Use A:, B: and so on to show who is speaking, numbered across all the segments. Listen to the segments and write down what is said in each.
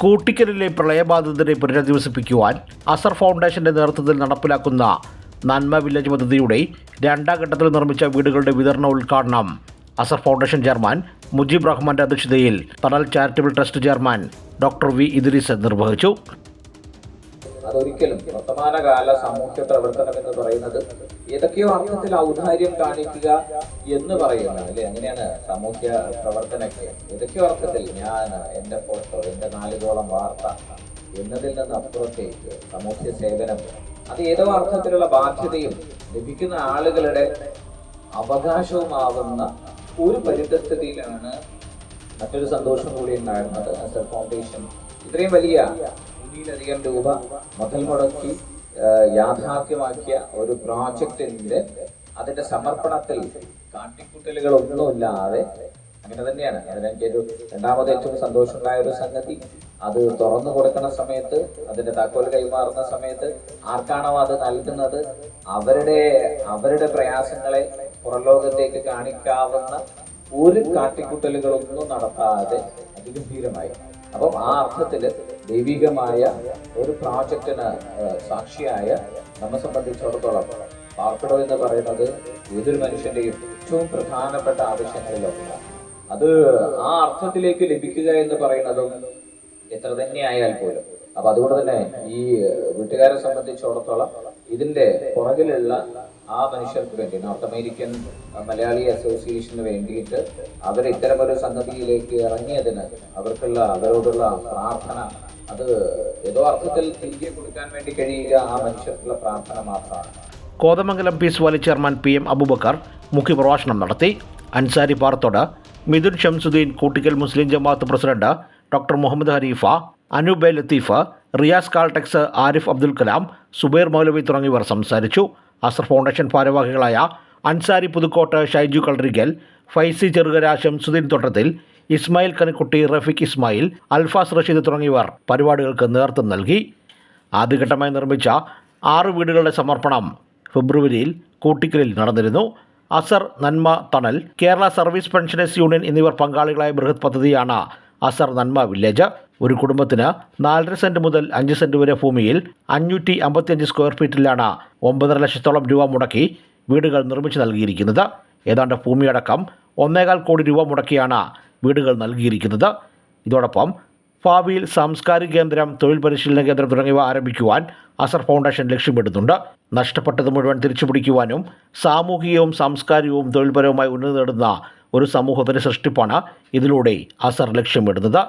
A: കൂട്ടിക്കലിലെ പ്രളയബാധിതരെ പുനരധിവസിപ്പിക്കുവാൻ അസർ ഫൗണ്ടേഷന്റെ നേതൃത്വത്തിൽ നടപ്പിലാക്കുന്ന നന്മ വില്ലേജ് പദ്ധതിയുടെ രണ്ടാം ഘട്ടത്തിൽ നിർമ്മിച്ച വീടുകളുടെ വിതരണ ഉദ്ഘാടനം അസർ ഫൗണ്ടേഷൻ ചെയർമാൻ മുജീബ് റഹ്മാന്റെ അധ്യക്ഷതയിൽ Thanal charitable trust chairman doctor V Idris നിർവഹിച്ചു.
B: അതൊരിക്കലും വർത്തമാനകാല സാമൂഹ്യ പ്രവർത്തനം എന്ന് പറയുന്നത് ഏതൊക്കെയോ അർത്ഥത്തിൽ ഔദാര്യം കാണിക്കുക എന്ന് പറയുന്നത് അല്ലെ? അങ്ങനെയാണ് സാമൂഹ്യ പ്രവർത്തനമൊക്കെ. ഏതൊക്കെയോ അർത്ഥത്തിൽ ഞാൻ എന്റെ ഫോട്ടോ എന്റെ നാലുകോളം വാർത്ത എന്നതിൽ നിന്ന് അപ്പുറത്തേക്ക് സാമൂഹ്യ സേവനം. അത് ഏതോ അർത്ഥത്തിലുള്ള ബാധ്യതയും ലഭിക്കുന്ന ആളുകളുടെ അവകാശവുമാവുന്ന ഒരു പരിതസ്ഥിതിയിലാണ് മറ്റൊരു സന്തോഷം കൂടി ഉണ്ടായിരുന്നത്. ഫൗണ്ടേഷൻ ഇത്രയും വലിയ കോടിയിലധികം രൂപ മുതൽ മുടക്കി യാഥാർത്ഥ്യമാക്കിയ ഒരു പ്രോജക്റ്റിന്റെ അതിന്റെ സമർപ്പണത്തിൽ കാട്ടിക്കുട്ടലുകളൊന്നുമില്ലാതെ അങ്ങനെ തന്നെയാണ്. അതിനെനിക്ക് ഒരു രണ്ടാമത് ഏറ്റവും സന്തോഷമുണ്ടായ ഒരു സംഗതി. അത് തുറന്നു കൊടുക്കുന്ന സമയത്ത് അതിന്റെ താക്കോൽ കൈമാറുന്ന സമയത്ത് ആർക്കാണോ അത് നൽകുന്നത്? അവരുടെ അവരുടെ പ്രയാസങ്ങളെ പുറലോകത്തേക്ക് കാണിക്കാവുന്ന ഒരു കാട്ടിക്കുട്ടലുകളൊന്നും നടത്താതെ അതിഗംഭീരമായി. അപ്പം ആ അർത്ഥത്തിൽ ദൈവികമായ ഒരു പ്രോജക്റ്റിന് സാക്ഷിയായ നമ്മെ സംബന്ധിച്ചിടത്തോളം പാർപ്പിടം എന്ന് പറയുന്നത് ഏതൊരു മനുഷ്യന്റെയും ഏറ്റവും പ്രധാനപ്പെട്ട ആവശ്യങ്ങളിലൊന്നാണ്. അത് ആ അർത്ഥത്തിലേക്ക് ലഭിക്കുക എന്ന് പറയുന്നതും എത്ര തന്നെ ആയാൽ പോലും. അപ്പൊ അതുകൊണ്ട് തന്നെ ഈ വീട്ടുകാരെ സംബന്ധിച്ചിടത്തോളം ഇതിന്റെ പുറകിലുള്ള ആ മനുഷ്യർക്ക് വേണ്ടി നോർത്ത് അമേരിക്കൻ മലയാളി അസോസിയേഷന് വേണ്ടിയിട്ട് അവർ ഇത്തരമൊരു സംഗതിയിലേക്ക് ഇറങ്ങിയതിന് അവർക്കുള്ള അവരോടുള്ള പ്രാർത്ഥന അത് ഏതോ അർത്ഥത്തിൽ തിരികെ കൊടുക്കാൻ വേണ്ടി കഴിയുക ആ മനുഷ്യർക്കുള്ള പ്രാർത്ഥന മാത്രമാണ്.
A: Kothamangalam peace valley chairman P M Abubakar മുഖ്യപ്രഭാഷണം നടത്തി. Ansari Parathode Mithun Shamsuddin Koottickal Muslim Jamaat president doctor Muhammad Harifa Anoob Latheef Riyas Caltex Arif Abdul Kalam Subair മൗലവി തുടങ്ങിയവർ സംസാരിച്ചു. അസർ ഫൗണ്ടേഷൻ ഭാരവാഹികളായ അൻസാരി പുതുക്കോട്ട് ഷൈജു കളറിഗൽ ഫൈസി ചെറുകര ഷംസുദ്ദീൻ തോട്ടത്തിൽ ഇസ്മായിൽ കനിക്കുട്ടി റഫീഖ് ഇസ്മായിൽ അൽഫാസ് റഷീദ് തുടങ്ങിയവർ പരിപാടികൾക്ക് നേതൃത്വം നൽകി. ആദ്യഘട്ടമായി നിർമ്മിച്ച ആറ് വീടുകളുടെ സമർപ്പണം ഫെബ്രുവരിയിൽ കൂട്ടിക്കലിൽ നടന്നിരുന്നു. അസർ നന്മ തണൽ കേരള സർവീസ് പെൻഷനേഴ്സ് യൂണിയൻ എന്നിവർ പങ്കാളികളായ ബൃഹത് പദ്ധതിയാണ് അസർ നന്മ വില്ലേജ്. ഒരു കുടുംബത്തിന് നാലര സെന്റ് മുതൽ അഞ്ച് സെന്റ് വരെ ഭൂമിയിൽ അഞ്ഞൂറ്റി അമ്പത്തിയഞ്ച് സ്ക്വയർ ഫീറ്റിലാണ് ഒമ്പതര ലക്ഷത്തോളം രൂപ മുടക്കി വീടുകൾ നിർമ്മിച്ചു നൽകിയിരിക്കുന്നത്. ഏതാണ്ട് ഭൂമിയടക്കം ഒന്നേകാൽ കോടി രൂപ മുടക്കിയാണ് വീടുകൾ നൽകിയിരിക്കുന്നത്. ഇതോടൊപ്പം ഭാവിയിൽ സാംസ്കാരിക കേന്ദ്രം തൊഴിൽ പരിശീലന കേന്ദ്രം തുടങ്ങിയവ ആരംഭിക്കുവാൻ അസർ ഫൗണ്ടേഷൻ ലക്ഷ്യമിടുന്നുണ്ട്. നഷ്ടപ്പെട്ടത് മുഴുവൻ തിരിച്ചുപിടിക്കുവാനും സാമൂഹികവും സാംസ്കാരികവും തൊഴിൽപരവുമായി ഉന്നതി നേടുന്ന ഒരു സമൂഹത്തിന്റെ സൃഷ്ടിപ്പാണ് ഇതിലൂടെ അസർ ലക്ഷ്യമിടുന്നത്.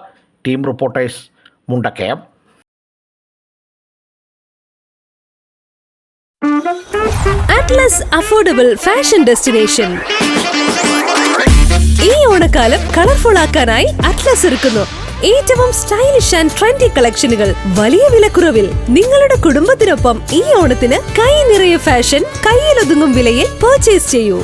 A: Team reporters Mundakayam.
C: Atlas affordable fashion destination ഈ ഓണക്കാലം കളർഫുൾ ആക്കാനായി അറ്റ്ലസ് ഒരുക്കുന്നു. ഏറ്റവും സ്റ്റൈലിഷ് ആൻഡ് ട്രെൻഡി കളക്ഷനുകൾ വലിയ വിലക്കുറവിൽ നിങ്ങളുടെ കുടുംബത്തിനൊപ്പം ഈ ഓണത്തിന് കൈ നിറയെ ഫാഷൻ കയ്യിലൊതുങ്ങും വിലയിൽ പർച്ചേസ് ചെയ്യൂ.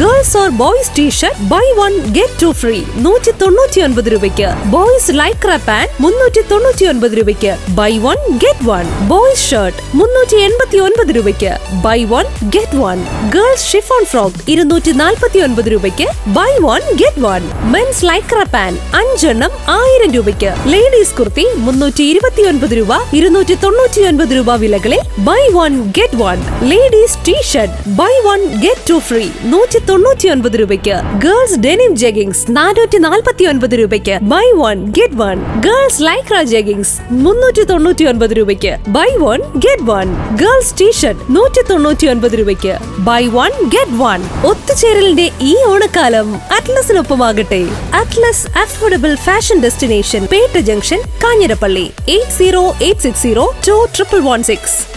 C: Girls or boys T-shirt buy one get two free നൂറ്റി തൊണ്ണൂറ്റി ഒൻപത് രൂപയ്ക്ക്. ബോയ്സ് ലൈക്ര പാന്റ് മുന്നൂറ്റി തൊണ്ണൂറ്റി ഒൻപത് രൂപയ്ക്ക്. Buy one get one boys shirt മുന്നൂറ്റി എൺപത്തി ഒൻപത് രൂപയ്ക്ക്. Buy one get one girls chiffon frock ഇരുന്നൂറ്റി നാൽപ്പത്തി ഒൻപത് രൂപയ്ക്ക്. Buy one get one mens Lycra pant അഞ്ചെണ്ണം ആയിരം രൂപയ്ക്ക്. ലേഡീസ് കുർത്തി മുന്നൂറ്റി ഇരുപത്തി ഒൻപത് രൂപ ഇരുന്നൂറ്റി തൊണ്ണൂറ്റി ഒൻപത് രൂപ വിലകളിൽ. Buy one get one ladies T-shirt buy one get two free നൂറ്റി തൊണ്ണൂറ്റി ഒൻപത് രൂപയ്ക്ക്. ഗേൾസ് ഡെനിം ജെഗിങ്സ് നാനൂറ്റി നാൽപ്പത്തി ഒൻപത് രൂപയ്ക്ക്. Buy one get one girls Lycra jeggings മുന്നൂറ്റി തൊണ്ണൂറ്റി ഒൻപത് രൂപയ്ക്ക്. Buy one get one girls T-shirt നൂറ്റി തൊണ്ണൂറ്റി ഒൻപത് രൂപയ്ക്ക്. ബൈ വൺ ഗെറ്റ് വൺ ഒത്തുചേരലിന്റെ ഈ ഓണക്കാലം അറ്റ്ലസിനൊപ്പമാകട്ടെ. Atlas affordable fashion destination Petta junction Kanjirappally. Eight zero eight six zero two triple one six